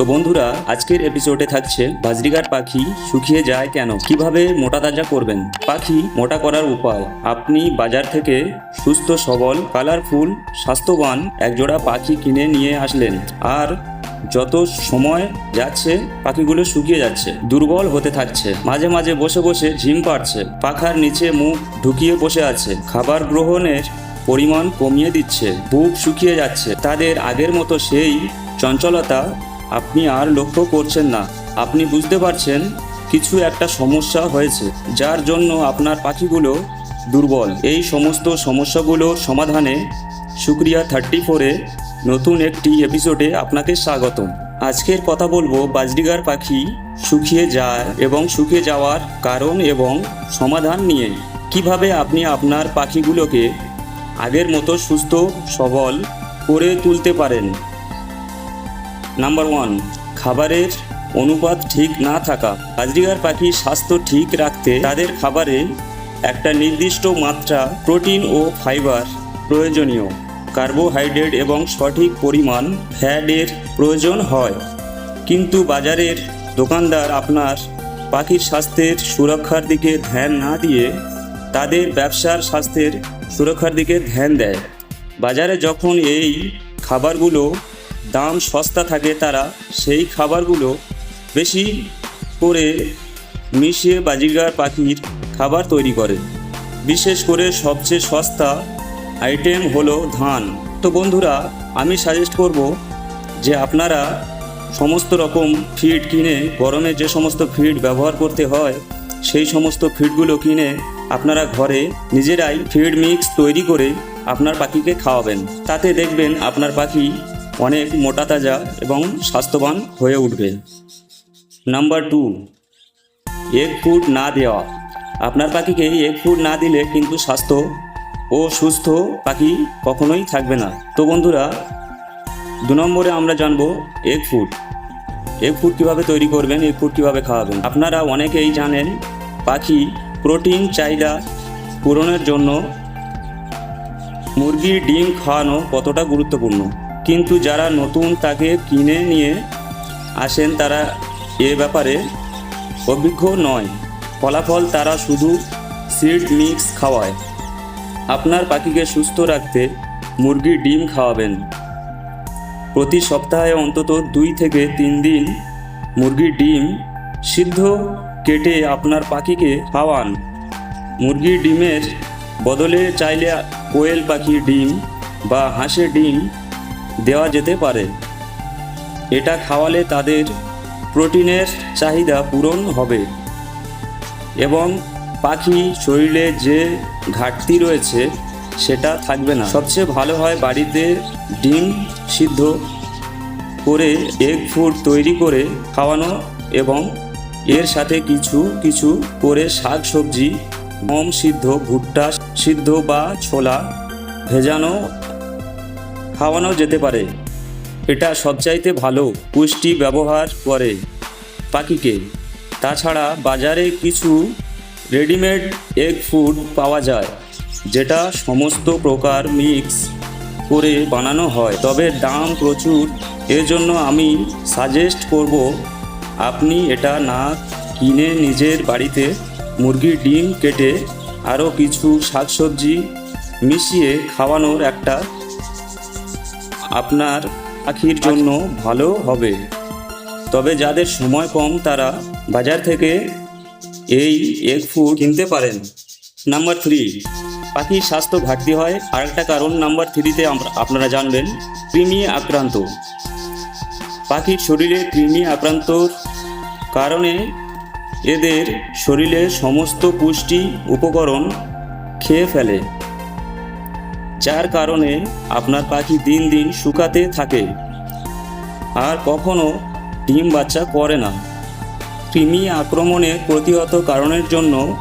তো বন্ধুরা, আজকের এপিসোডে থাকছে, বাজরিগার পাখি শুকিয়ে যায় কেন? কীভাবে মোটা তাজা করবেন? পাখি মোটা করার উপায়। আপনি বাজার থেকে সুস্থ, সবল কালারফুল স্বাস্থ্যবান একজোড়া পাখি কিনে নিয়ে আসলেন। আর যত সময় যাচ্ছে, পাখিগুলো শুকিয়ে যাচ্ছে, দুর্বল হতে থাকছে। মাঝে মাঝে বসে বসে ঝিম পাড়ছে। পাখার নিচে মুখ ঢুকিয়ে বসে আছে। খাবার গ্রহণের পরিমাণ কমিয়ে দিচ্ছে। বুক শুকিয়ে যাচ্ছে। তাদের আগের মতো সেই চঞ্চলতা আপনি আর লক্ষ্য করছেন না। আপনি বুঝতে পারছেন, কিছু একটা সমস্যা হয়েছে, যার জন্য আপনার পাখিগুলো দুর্বল। এই সমস্ত সমস্যাগুলোর সমাধানে শুক্রিয়া থার্টি ফোরে নতুন একটি এপিসোডে আপনাকে স্বাগতম। আজকের কথা বলব বাজরিগার পাখি শুকিয়ে যায় এবং শুকিয়ে যাওয়ার কারণ এবং সমাধান নিয়ে। কীভাবে আপনি আপনার পাখিগুলোকে আগের মতো সুস্থ, সবল করে তুলতে পারেন? নাম্বার ওয়ান খাবারের অনুপাত ঠিক না থাকা। বাজরিগার পাখির স্বাস্থ্য ঠিক রাখতে তাদের খাবারে একটা নির্দিষ্ট মাত্রা প্রোটিন ও ফাইবার প্রয়োজনীয়। কার্বোহাইড্রেট এবং সঠিক পরিমাণ ফ্যাটের প্রয়োজন হয়। কিন্তু বাজারের দোকানদার আপনার পাখির স্বাস্থ্যের সুরক্ষার দিকে ধ্যান না দিয়ে তাদের ব্যবসার স্বাস্থ্যের সুরক্ষার দিকে ধ্যান দেয়। বাজারে যখন এই খাবারগুলো দাম সস্তা থাকে তারা সেই খাবারগুলো বেশি করে মিশিয়ে বাজিগার পাখির খাবার তৈরি করে। বিশেষ করে সবচেয়ে সস্তা আইটেম হলো ধান। তো বন্ধুরা, আমি সাজেস্ট করব যে আপনারা সমস্ত রকম ফিড কিনে, গরমে যে সমস্ত ফিড ব্যবহার করতে হয়, সেই সমস্ত ফিডগুলো কিনে আপনারা ঘরে নিজেরাই ফিড মিক্স তৈরি করে আপনার পাখিকে খাওয়াবেন। তাতে দেখবেন আপনার পাখি অনেক মোটা তাজা এবং স্বাস্থ্যবান হয়ে উঠবে। নাম্বার টু, এগ ফুড না দেওয়া। আপনার পাখিকে এগ ফুড না দিলে কিন্তু স্বাস্থ্য ও সুস্থ পাখি কখনোই থাকবে না। তো বন্ধুরা, দু নম্বরে আমরা জানব এগ ফুড। এগ ফুড কীভাবে তৈরি করবেন, এগ ফুড কীভাবে খাওয়াবেন? আপনারা অনেকেই জানেন, পাখি প্রোটিন, চাহিদা পূরণের জন্য মুরগির ডিম খাওয়ানো কতটা গুরুত্বপূর্ণ? কিন্তু যারা নতুন তাকে কিনে নিয়ে আসেন তারা এ ব্যাপারে অভিজ্ঞ নয়। ফলাফল তারা শুধু সিড মিক্স খাওয়ায়। আপনার পাখিকে সুস্থ রাখতে মুরগির ডিম খাওয়াবেন। প্রতি সপ্তাহে অন্তত দুই থেকে তিন দিন মুরগির ডিম সিদ্ধ কেটে আপনার পাখিকে খাওয়ান। মুরগির ডিমের বদলে চাইলে কোয়েল পাখির ডিম বা হাঁসের ডিম দেওয়া যেতে পারে। এটা খাওয়ালে তাদের প্রোটিনের চাহিদা পূরণ হবে এবং পাখি শরীরে যে ঘাটতি রয়েছে, সেটা থাকবে না। সবচেয়ে ভালো হয় বাড়িতে ডিম সিদ্ধ করে এগ ফুড তৈরি করে খাওয়ানো এবং এর সাথে কিছু কিছু করে শাক সবজি গম সিদ্ধ, ভুট্টা সিদ্ধ বা ছোলা ভেজানো খাওয়ানো যেতে পারে। এটা সবচাইতে ভালো পুষ্টি ব্যবহার করে পাখিকে। তাছাড়া বাজারে কিছু রেডিমেড এগ ফুড পাওয়া যায়, যেটা সমস্ত প্রকার মিক্স করে বানানো হয়। তবে দাম প্রচুর, এজন্য আমি সাজেস্ট করব, আপনি এটা না কিনে নিজের বাড়িতে মুরগির ডিম কেটে আরও কিছু শাকসবজি মিশিয়ে খাওয়ানোর একটা আপনার পাখির জন্য ভালো হবে। তবে যাদের সময় কম, তারা বাজার থেকে এই এগ ফুড কিনতে পারেন। নাম্বার থ্রি পাখির স্বাস্থ্য ঘাটতি হয়। আরেকটা কারণ নাম্বার থ্রিতে আপনারা জানবেন, কৃমি আক্রান্ত। পাখির শরীরে কৃমি আক্রান্তর কারণে এদের শরীরে সমস্ত পুষ্টি উপকরণ খেয়ে ফেলে। যার কারণে আপনার পাখি দিন দিন শুকাতে থাকে। আর কখনো ডিম বাচ্চা করে না। কৃমি আক্রমণের প্রতিহত কারণের জন্য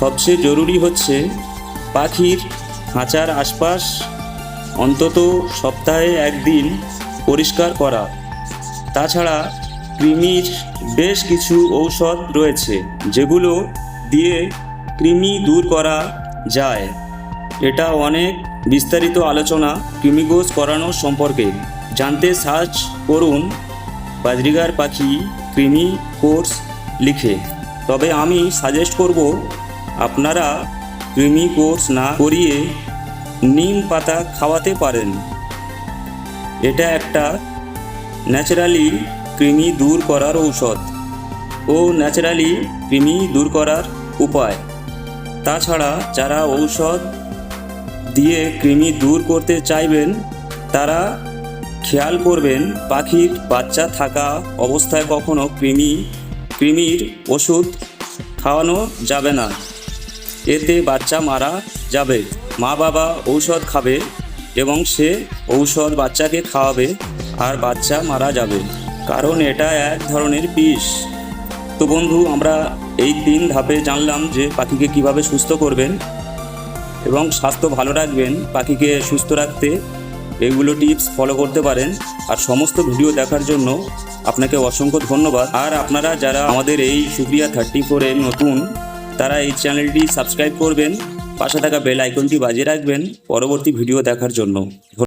সবচেয়ে জরুরি হচ্ছে পাখির খাঁচার আশপাশ অন্তত সপ্তাহে একদিন পরিষ্কার করা। তাছাড়া কৃমির বেশ কিছু ঔষধ রয়েছে, যেগুলো দিয়ে কৃমি দূর করা যায়। এটা অনেক বিস্তারিত আলোচনা কৃমিগোজ করানো সম্পর্কে জানতে সার্চ করুন বাজরিগার পাখি ক্রিমি কোর্স লিখে। তবে আমি সাজেস্ট করব, আপনারা ক্রিমি কোর্স না করিয়ে নিম পাতা খাওয়াতে পারেন। এটা একটা ন্যাচারালি কৃমি দূর করার ঔষধ ও ন্যাচারালি কৃমি দূর করার উপায়। তাছাড়া যারা ঔষধ দিয়ে কৃমি দূর করতে চাইবেন, তারা খেয়াল করবেন পাখির বাচ্চা থাকা অবস্থায় কখনো কৃমি, কৃমির ওষুধ খাওয়ানো যাবে না। এতে বাচ্চা মারা যাবে। মা বাবা ঔষধ খাবে এবং সে ঔষধ বাচ্চাকে খাওয়াবে আর বাচ্চা মারা যাবে। কারণ এটা এক ধরনের বিষ। তো বন্ধু, আমরা এই তিন ধাপে জানলাম যে পাখিকে কীভাবে সুস্থ করবেন। এবং স্বাস্থ্য ভালো রাখবেন, পাখিকে সুস্থ রাখতে এগুলো টিপস ফলো করতে পারেন। আর সমস্ত ভিডিও দেখার জন্য আপনাকে অসংখ্য ধন্যবাদ। আর আপনারা যারা আমাদের এই সুপ্রিয়া থার্টি ফোরে নতুন, তারা এই চ্যানেলটি সাবস্ক্রাইব করবেন, পাশে থাকা বেল আইকনটি বাজিয়ে রাখবেন পরবর্তী ভিডিও দেখার জন্য।